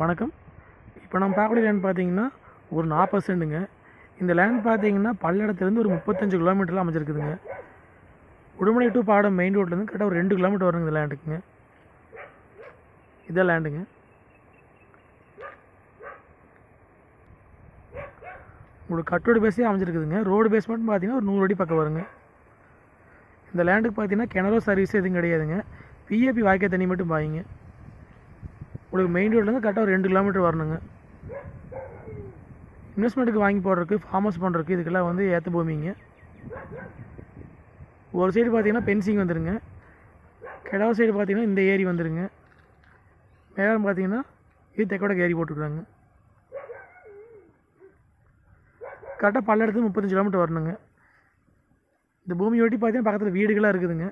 வணக்கம். இப்போ நம்ம பார்க்கக்கூடிய லேண்ட் பார்த்தீங்கன்னா ஒரு நாற்பது சென்ட்டுங்க இந்த லேண்ட் பார்த்தீங்கன்னா பல்லடத்துலேருந்து ஒரு முப்பத்தஞ்சு கிலோமீட்டரில் அமைஞ்சிருக்குதுங்க. உடுமலை டு பாடம் மெயின் ரோட்லேருந்து கரெக்டாக ஒரு ரெண்டு கிலோமீட்டர் வருங்க இந்த லேண்டுக்குங்க இதான் லேண்டுங்க உங்களுக்கு கட்டோடு பேஸே அமைஞ்சிருக்குதுங்க. ரோடு பேஸ் மட்டும் பார்த்தீங்கன்னா ஒரு நூறு அடி பக்கம் வருங்க. இந்த லேண்டுக்கு பார்த்தீங்கன்னா கிணறோ சர்வீஸ் எதுவும் கிடையாதுங்க. பிஏபி வாய்க்கா தண்ணி மட்டும் பாயிங்க. உங்களுக்கு மெயின் ரோட்லேருந்து கரெக்டாக ஒரு ரெண்டு கிலோமீட்டர் வரணுங்க. இன்வெஸ்ட்மெண்ட்டுக்கு வாங்கி போடுறதுக்கு ஃபார்ம் பண்ணுறதுக்கு இதுக்கெல்லாம் வந்து ஏற்ற பூமிங்க. ஒரு சைடு பார்த்தீங்கன்னா பென்சிங் வந்துடுங்க கிடவு சைடு பார்த்தீங்கன்னா இந்த ஏரி வந்துடுங்க மேலும் பார்த்தீங்கன்னா இது தெக்கோட ஏரி போட்டுருக்குறாங்க. கரெக்டாக பல்லடத்துக்கு முப்பத்தஞ்சு கிலோமீட்டர் வரணுங்க. இந்த பூமியை ஒட்டி பார்த்தீங்கன்னா பக்கத்தில் வீடுகளாக இருக்குதுங்க.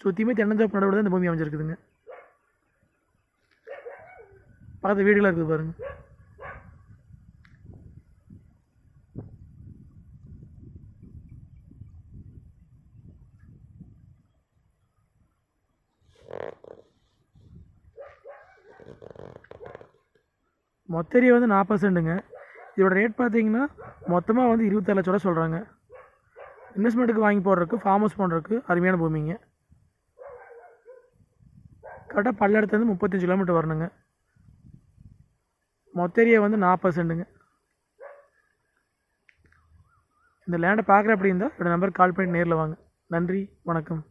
சுற்றியுமே தென்னந்தோப்பு நடுவில் தான் இந்த பூமி அமைஞ்சிருக்குதுங்க. பக்கத்து வீடுகளாக இருக்குது பாருங்க. மொத்த ஏரியா வந்து நாற்பது சென்ட்டுங்க இதோட ரேட் பார்த்தீங்கன்னா மொத்தமாக வந்து இருபத்தாறு லட்ச ரூபா சொல்கிறாங்க இன்வெஸ்ட்மெண்ட்டுக்கு வாங்கி போடுறதுக்கு ஃபார்ம் ஹவுஸ் பண்ணுறதுக்கு அருமையான பூமிங்க. கரெக்டாக பல்லடத்துலேருந்து முப்பத்தஞ்சு கிலோமீட்டர் வரணுங்க. மொத்த ஏரியா வந்து நாற்பது சென்ட்டுங்க இந்த லேண்டை பார்க்குற அப்படி இருந்தால் என்னோடய நம்பருக்கு கால் பண்ணி நேரில் வாங்க. நன்றி வணக்கம்.